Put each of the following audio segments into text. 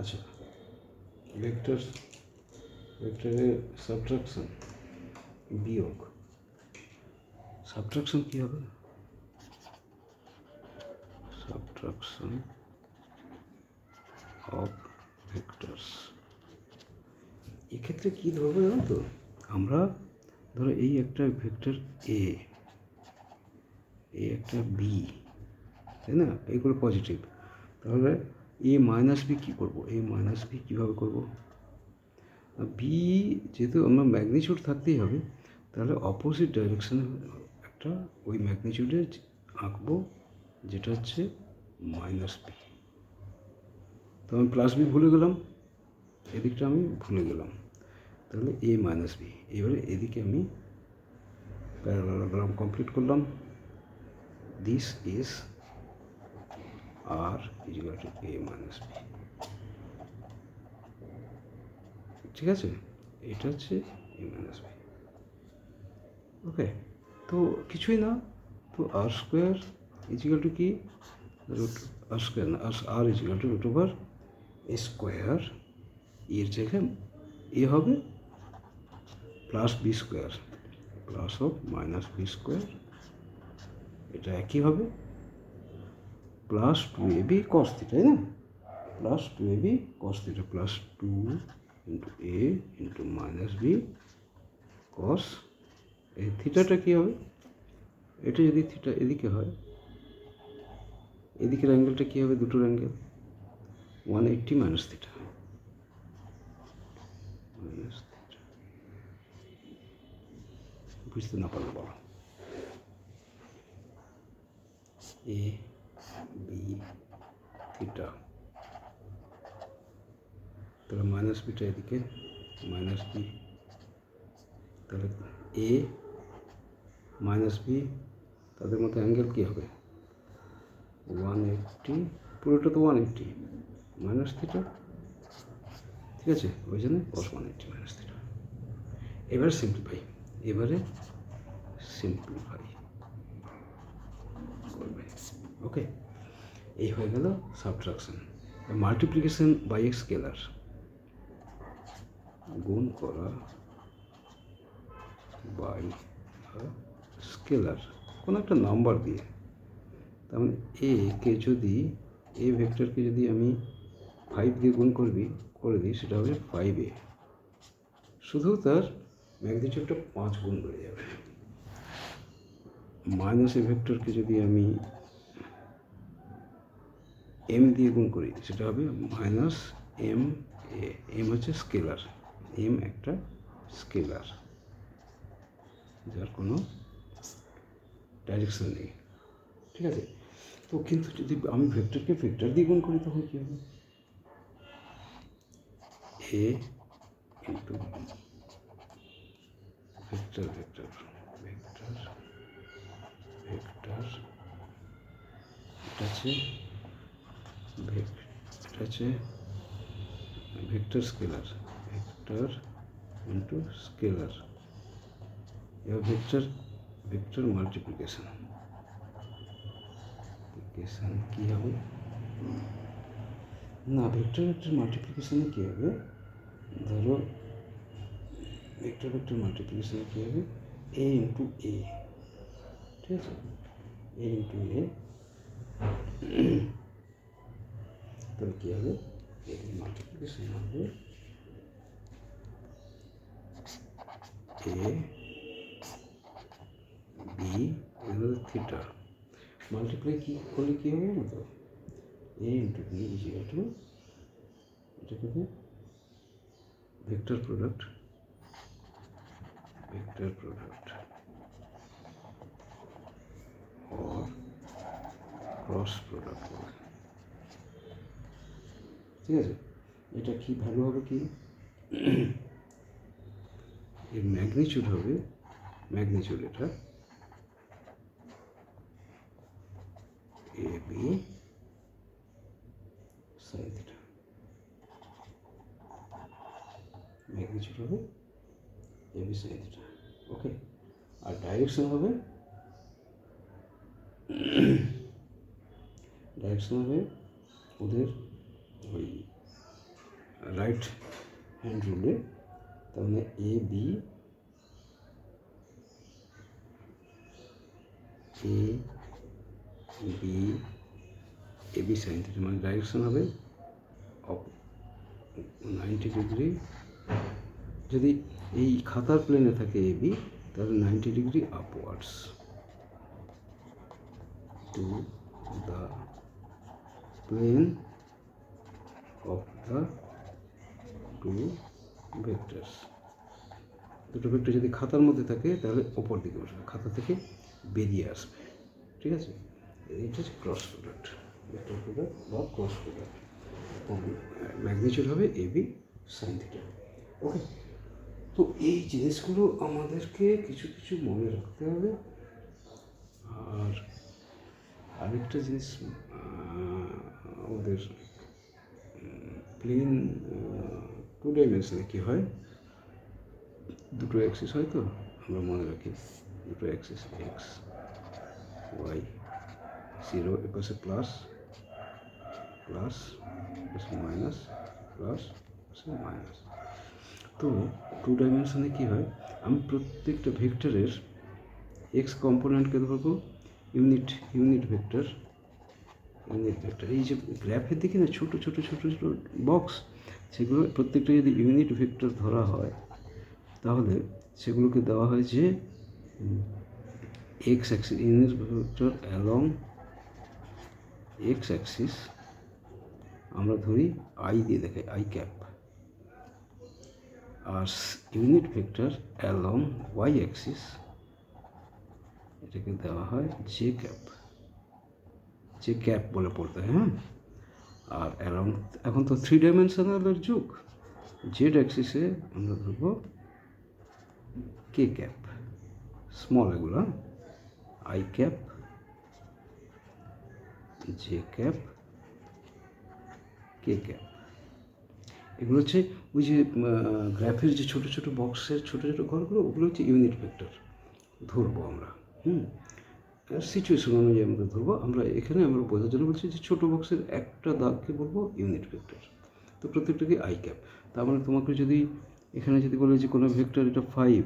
আচ্ছা। ভেক্টর ভেক্টরের সাবট্রাকশন বিয়োগ। সাবট্রাকশন কী হবে? সাবট্রাকশন অফ ভেক্টরস এক্ষেত্রে কী ধরবো জানো তো? আমরা ধরো এই একটা ভেক্টর এ এই একটা বি তাই না? এইগুলো পজিটিভ তাহলে এ মাইনাস বি কী করব? এ মাইনাস বি কীভাবে করব? বি যেহেতু আমার ম্যাগনিচিউড থাকতেই হবে, তাহলে অপোজিট ডাইরেকশানে একটা ওই ম্যাগনিচিউডে আঁকবো, যেটা হচ্ছে মাইনাস বি তো আমি প্লাস বি ভুলে গেলাম, এদিকটা আমি ভুলে গেলাম। তাহলে এ মাইনাস বি এবারে এদিকে আমি প্যারাগ্রাম কমপ্লিট করলাম। This is R equal to A minus B ঠিক আছে? এটা হচ্ছে এ মাইনাস বি ওকে তো কিছুই না, তো আর স্কোয়ার ইজিক্যাল টু কি? রুট আর স্কোয়ার না R R equal to root over A square এর জায়গায় এ হবে plus B square plus of minus B square এটা একই হবে। Plus two A B cos তাই না? Plus two A B cos theta plus two into A into minus B cos এই থিটাটা কী হবে? এটা যদি থিটা এদিকে হয়, এদিকের অ্যাঙ্গেলটা কী হবে? দুটোর angle. One eighty minus theta minus theta বুঝতে না পারলে বলো। এ থিটা তাহলে মাইনাস বিটা এদিকে মাইনাস বি তাহলে এ মাইনাস বি তাদের মধ্যে অ্যাঙ্গেল কী হবে? ওয়ান এইট্টি পুরোটা তো ওয়ান এইট্টি মাইনাস থিটা ঠিক আছে? ওই জন্য cos one eighty minus theta এবারে সিম্পলিফাই এবারে সিম্পলিফাই করবে। ওকে এই হয়ে গেল সাবট্রাকশন। Multiplication by scalar. গুণ করা বাই স্কেলার। কোনো একটা নাম্বার দিয়ে। তার মানে এ কে যদি এ ভেক্টরকে যদি আমি ফাইভ দিয়ে গুণ করবি, করে দিই, সেটা হবে ফাইভ এ শুধু তার ম্যাগনিটিউডটা পাঁচ গুণ বেড়ে যাবে। মাইনাস এ ভেক্টরকে যদি আমি এম দিয়ে গুণ করি, সেটা হবে মাইনাস এম এম হচ্ছে স্কেলার এম একটা স্কেলার যার কোনো ডাইরেকশন নেই, ঠিক আছে? তো কিন্তু যদি আমি ভেক্টরকে ভেক্টর দিয়ে গুণ করি, তখন কী হবে? A into vector vector vector vector এটা ভেক- এটা আছে vector scalar, vector into scalar. এবার ভেক্টর ভেক্টর মাল্টিপ্লিকেশন কী হবে? না, ভেক্টর ভেক্টর মাল্টিপ্লিকেশনে কী হবে? ধরো, ভেক্টর ভেক্টর মাল্টিপ্লিকেশনে কী হবে? এ ইন্টু এ ঠিক আছে? এ ইন্টু এ তাহলে কী হবে? এর মাল্টিপ্লিকেশন হবে এ বি এবার থিটা মাল্টিপ্লাই কী, করলে কী হবে না তো A into B is to এটা হবে? Vector product vector product or product ঠিক আছে? এটা কি ভ্যালু হবে কি? এর ম্যাগনিচিউড হবে ম্যাগনিচিউড এটা। A B sine theta magnitude হবে A B sine theta okay R direction হবে? ডাইরেকশন হবে ওদের ওই রাইট হ্যান্ড রুলে তার মানে A B A B A B sine theta মানে ডাইরেকশন হবে অপ নাইনটি ডিগ্রি যদি এই খাতার প্লেনে থাকে এ বি তাহলে ninety degree upwards to the plane of the two vectors দুটো ভেক্টর যদি খাতার মধ্যে থাকে, তাহলে ওপর দিকে বসবে। খাতা থেকে বেরিয়ে আসবে। ঠিক আছে? এইটা হচ্ছে ক্রস প্রোডাক্ট ভেক্টর প্রোডাক্ট বা ক্রস প্রোডাক্ট ম্যাগনিচিউড হবে A B sine theta okay তো এই জিনিসগুলো আমাদেরকে কিছু কিছু মনে রাখতে হবে। আর আরেকটা জিনিস আমাদের প্লেন টু ডাইমেনশনে কী হয়? দুটো অ্যাক্সিস হয় তো? আমরা মনে রাখি দুটো অ্যাক্সিস এক্স ওয়াই জিরো এপাশে প্লাস প্লাস এপাশে মাইনাস প্লাস এপাশে মাইনাস তো টু ডাইমেনশনে কী হয়? আমি প্রত্যেকটা ভেক্টরের এক্স কম্পোনেন্টকে ধরবো unit unit vector unit vector এই যে গ্রাফের দিকে না, ছোটো ছোটো ছোটো ছোটো বক্স সেগুলো প্রত্যেকটা যদি ইউনিট ভেক্টর ধরা হয়, তাহলে সেগুলোকে দেওয়া হয় যে X axis unit vector along X axis আমরা ধরি আই দিয়ে দেখাই I cap R unit vector along Y axis এটাকে দেওয়া হয় জে ক্যাপ যে ক্যাপ বলে পড়তে হ্যাঁ আর অ্যালং এখন তো থ্রি ডাইমেনশনালের যুগ। জেড অ্যাক্সিসে আমরা ধরবো কে ক্যাপ স্মল এগুলো I cap J cap K cap এগুলো হচ্ছে ওই যে গ্রাফের যে ছোটো ছোটো বক্সের ছোটো ছোটো ঘরগুলো, ওগুলো হচ্ছে ইউনিট ভেক্টর ধরবো আমরা, হুম? সিচুয়েশন অনুযায়ী আমরা ধরবো। আমরা এখানে আমরা বোঝার জন্য বলছি যে ছোটো বক্সের একটা দাগকে বলব? ইউনিট ভেক্টর তো প্রত্যেকটাকে আই ক্যাপ তার মানে তোমাকে যদি এখানে যদি বলে যে কোনো ভেক্টর এটা ফাইভ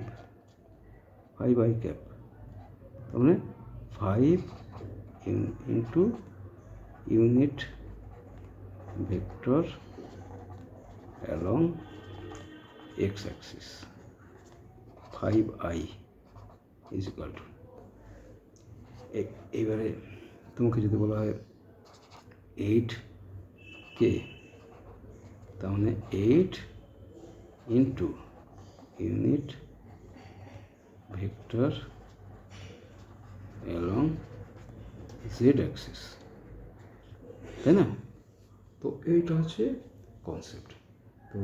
ফাইভ আই ক্যাপ তার মানে five into unit vector along X axis five I is equal to এইবারে তোমাকে যদি বলা হয় এইট কে তাহলে eight into unit vector along Z axis তাই না? তো এইটা হচ্ছে কনসেপ্ট তো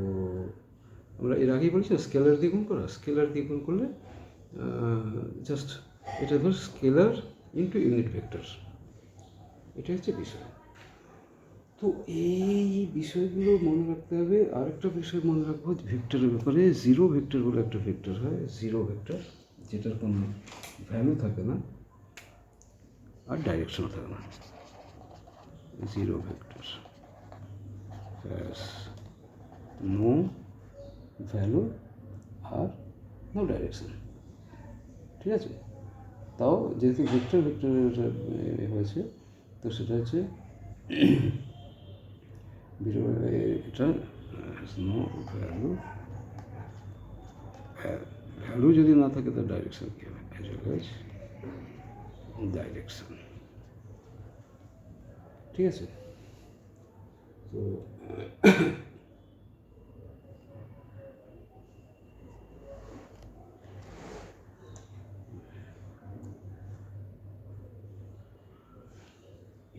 আমরা এর আগেই বলেছি স্কেলার দিয়ে গুণ করা। স্কেলার দিয়ে গুণ করলে জাস্ট এটা ধর স্কেলার ইন্টু ইউনিট ভেক্টর এটা হচ্ছে বিষয়। তো এই বিষয়গুলো মনে রাখতে হবে, আরেকটা বিষয় মনে রাখব ভেক্টরের ব্যাপারে জিরো ভেক্টর বলে একটা ভেক্টর হয় জিরো ভেক্টর যেটার কোনো ভ্যালু থাকে না আর ডাইরেকশনও থাকে না। জিরো ভেক্টর no value আর নো ডাইরেকশন ঠিক আছে? তাও যেহেতু ভেক্টর ভেক্টরের হয়েছে, তো সেটা হচ্ছে এটা নো ভ্যালু ভ্যালু যদি না থাকে তো ডাইরেকশন কী হবে? ডাইরেকশন ঠিক আছে? তো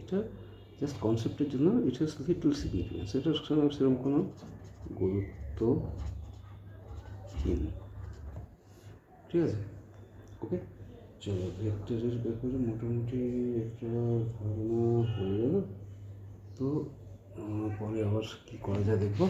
এটা জাস্ট কনসেপ্টের জন্য ইট হ্যাজ লিটল সিগনিফিকেন্স সঙ্গে সেরকম কোনো গুরুত্বহীন ঠিক আছে? ওকে চলো ভেক্টরের ব্যাপারে মোটামুটি একটা ধারণা হয়ে গেল। তো পরে আবার কী করা যায় দেখব।